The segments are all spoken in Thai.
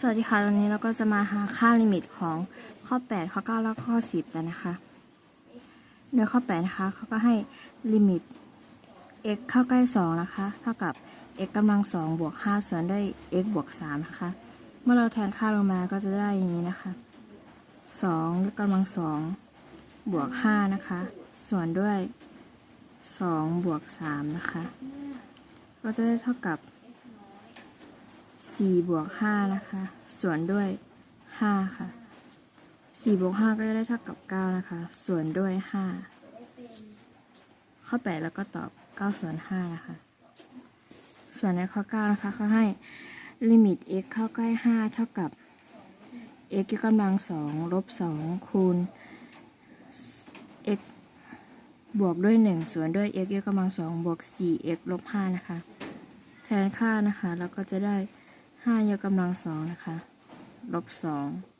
สวัสดีค่ะวันนี้เราก็จะมาหาค่าลิมิตของข้อ 8 ข้อ 9 แล้วก็ข้อ 10กันนะคะ โดยข้อ 8 นะคะเขาก็ให้ลิมิต x เข้าใกล้ 2 นะคะ เท่ากับ x กำลัง2บวก5ส่วนด้วย x บวก3นะคะ เมื่อเราแทนค่าลงมาก็จะได้อย่างนี้นะคะ2ยกกำลัง2บวก5นะคะ ส่วนด้วย2บวก3นะคะ ก็จะได้เท่ากับ 4บวก5นะคะ ส่วนด้วย 5 ค่ะ4บวก5ก็จะได้เท่ากับ 9 นะคะ ส่วนด้วย 5 ข้อ 8 แล้วก็ตอบ 9 ส่วน 5 นะคะ ส่วนในข้อ 9 นะคะเขาให้ลิมิต x เข้าใกล้ 5 เท่ากับ x ยกกำลัง 2 ลบ 2 คูณ x บวกด้วย 1 ส่วนด้วย x ยกกำลัง 2 บวก 4x ลบ 5 นะคะ แทนค่านะคะ แล้วก็จะได้ 5ยกกำลัง2นะคะ ลบ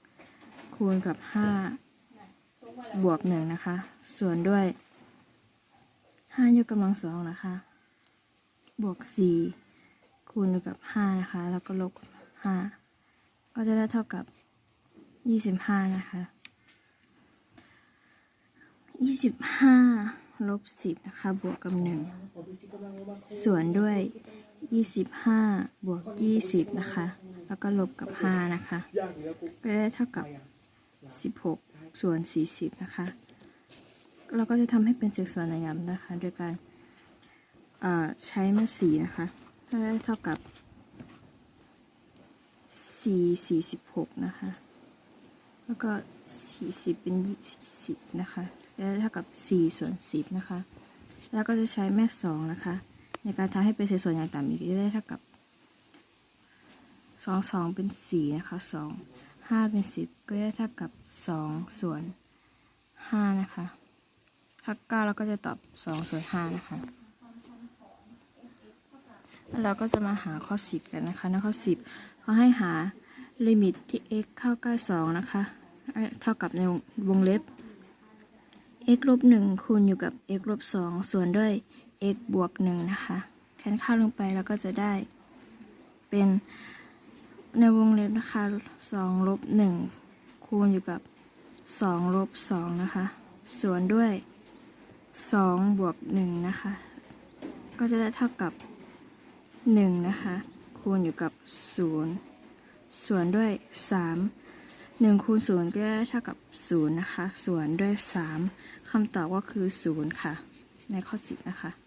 2คูณกับ5บวก1นะคะ ส่วนด้วย5ยกกำลัง2นะคะ บวก4คูณกับ5นะคะ แล้วก็ลบกับ5ก็จะได้เท่ากับ25นะคะ25ลบ10นะคะ บวกกับ1ส่วนด้วย25 บวก 20 นะคะ แล้วก็ลบกับ 5 นะคะ ก็ได้เท่ากับ 16 ส่วน 40 นะคะ เราก็จะทำให้เป็นเศษส่วนในยำนะคะ โดยการใช้มาสีนะคะก็ได้เท่ากับ 4 46 นะคะ แล้วก็ 40 เป็น 20 นะคะจะได้เท่ากับ 4 ส่วน 10 นะคะ แล้วก็จะใช้แม่สองนะคะ ในการทำให้เป็นเศษส่วนอย่างต่ำอีกจะได้เท่ากับ2 2เป็น4นะคะ2 5เป็น10ก็ได้เท่ากับ2ส่วน5นะคะถ้า9เราก็จะตอบ2ส่วน5นะคะแล้วเราก็จะมาหาข้อ10กันนะคะในข้อ10เขาให้หาลิมิตที่ x เข้าใกล้2นะคะเท่ากับในวงเล็บ x ลบ1คูณอยู่กับ x ลบ2ส่วนด้วย x บวก1นะคะแทนค่าลงไปแล้วก็จะได้เป็นในวงเล็บนะคะ2ลบ1คูณอยู่กับ2ลบ2นะคะส่วนด้วย2บวก1นะคะ ก็จะได้เท่ากับ1นะคะคูณอยู่กับ 0 ส่วนด้วย 3 1คูณ0ก็ได้เท่ากับ 0 นะคะ ส่วนด้วย 3คำตอบก็คือ 0 ค่ะ ในข้อ 10 นะคะ